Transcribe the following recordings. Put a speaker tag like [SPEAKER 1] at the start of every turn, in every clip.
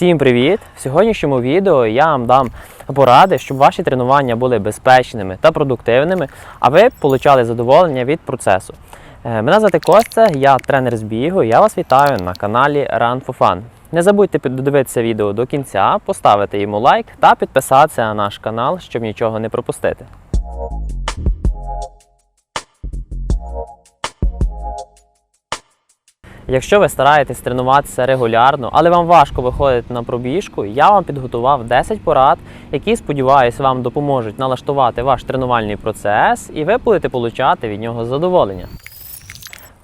[SPEAKER 1] Всім привіт! В сьогоднішньому відео я вам дам поради, щоб ваші тренування були безпечними та продуктивними, а ви отримали задоволення від процесу. Е, Мене звати Костя, я тренер з бігу. Я вас вітаю на каналі Run for Fun. Не забудьте додивитися відео до кінця, поставити йому лайк та підписатися на наш канал, щоб нічого не пропустити. Якщо ви стараєтесь тренуватися регулярно, але вам важко виходити на пробіжку, я вам підготував 10 порад, які, сподіваюся, вам допоможуть налаштувати ваш тренувальний процес, і ви будете получати від нього задоволення.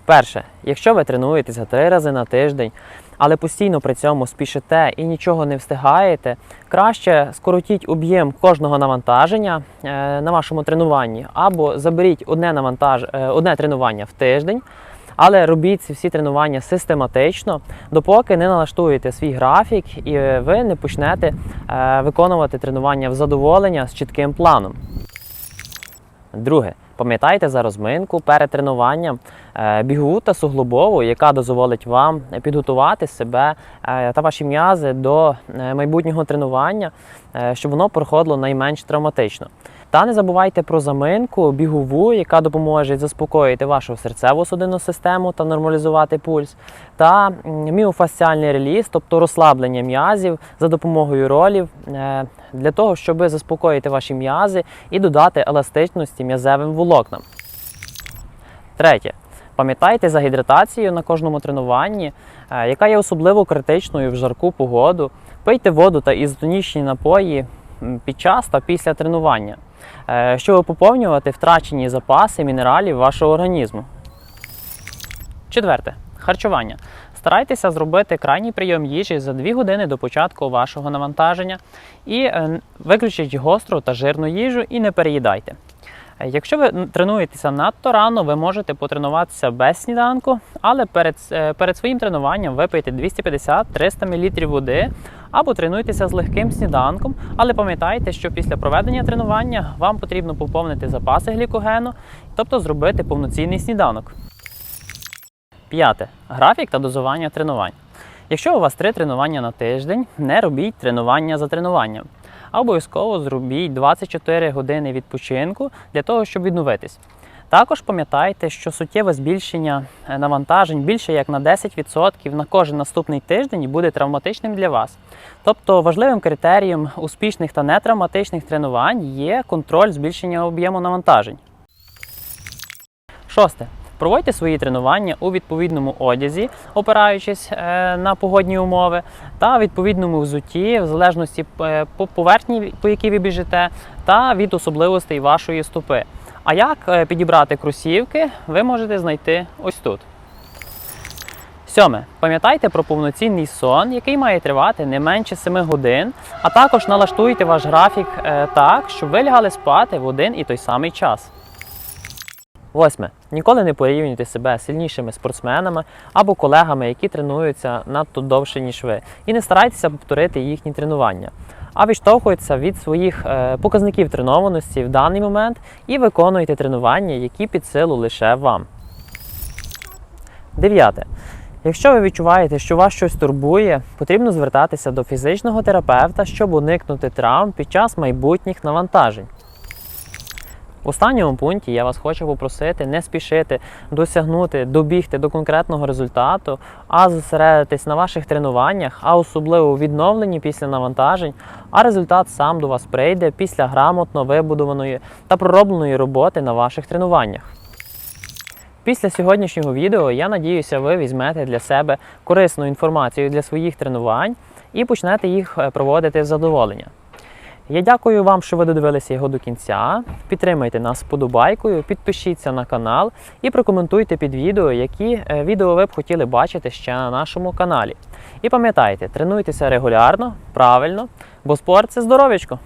[SPEAKER 1] Перше, якщо ви тренуєтеся три рази на тиждень, але постійно при цьому спішите і нічого не встигаєте, краще скоротіть об'єм кожного навантаження е, на вашому тренуванні, або заберіть одне навантаж, е, одне тренування в тиждень. Але робіть ці всі тренування систематично, допоки не налаштуєте свій графік і ви не почнете е, виконувати тренування в задоволення з чітким планом. Друге, пам'ятайте за розминку перед тренуванням е, та суглобову, яка дозволить вам підготувати себе е, та ваші м'язи до майбутнього тренування, щоб воно проходило найменш травматично. Та не забувайте про заминку бігову, яка допоможе заспокоїти вашу серцево-судинну систему та нормалізувати пульс, та міофасціальний реліз, тобто розслаблення м'язів за допомогою ролів, е, для того, щоб заспокоїти ваші м'язи і додати еластичності м'язевим волокнам. Третє. Пам'ятайте за гідратацію на кожному тренуванні, е, яка є особливо критичною в жарку погоду. Пийте воду та ізотонічні напої під час та після тренування, щоб поповнювати втрачені запаси мінералів вашого організму. Четверте. Харчування. Старайтеся зробити крайній прийом їжі за 2 години до початку вашого навантаження і е, виключіть гостру та жирну їжу і не переїдайте. Е, Якщо ви тренуєтеся надто рано, ви можете потренуватися без сніданку, але перед, е, перед своїм тренуванням випийте 250-300 мл води або тренуйтеся з легким сніданком, але пам'ятайте, що після проведення тренування вам потрібно поповнити запаси глікогену, тобто зробити повноцінний сніданок. П'яте. Графік та дозування тренувань. Якщо у вас три тренування на тиждень, не робіть тренування за тренуванням. А обов'язково зробіть 24 години відпочинку для того, щоб відновитись. Також пам'ятайте, що суттєве збільшення е, навантажень більше як на 10% на кожен наступний тиждень буде травматичним для вас. Тобто важливим критерієм успішних та нетравматичних тренувань є контроль збільшення об'єму навантажень. Шосте. Проводьте свої тренування у відповідному одязі, опираючись е, на погодні умови, та відповідному взутті, в залежності е, по поверхні, по якій ви біжите, та від особливостей вашої стопи. А як е, підібрати кросівки, ви можете знайти ось тут. Сьоме. Пам'ятайте про повноцінний сон, який має тривати не менше 7 годин, а також налаштуйте ваш графік е, так, щоб ви лягали спати в один і той самий час. Восьме. Ніколи не порівнюйте себе з сильнішими спортсменами або колегами, які тренуються надто довше, ніж ви, і не старайтеся повторити їхні тренування, а відштовхуйтеся від своїх е, показників тренованості в даний момент і виконуйте тренування, які під силу лише вам. Дев'яте. Якщо ви відчуваєте, що вас щось турбує, потрібно звертатися до фізичного терапевта, щоб уникнути травм під час майбутніх навантажень. В останньому пункті я вас хочу попросити не спішити досягнути, добігти до конкретного результату, а зосередитись на ваших тренуваннях, а особливо у відновленні після навантажень, а результат сам до вас прийде після грамотно вибудованої та проробленої роботи на ваших тренуваннях. Після сьогоднішнього відео я надіюся, ви візьмете для себе корисну інформацію для своїх тренувань і почнете їх е, проводити з задоволення. Я дякую вам, що ви додивилися його до кінця. Підтримайте нас подобайкою, підпишіться на канал і прокоментуйте під відео, які е, відео ви б хотіли бачити ще на нашому каналі. І пам'ятайте, тренуйтеся регулярно, правильно, бо спорт це здоров'ячко.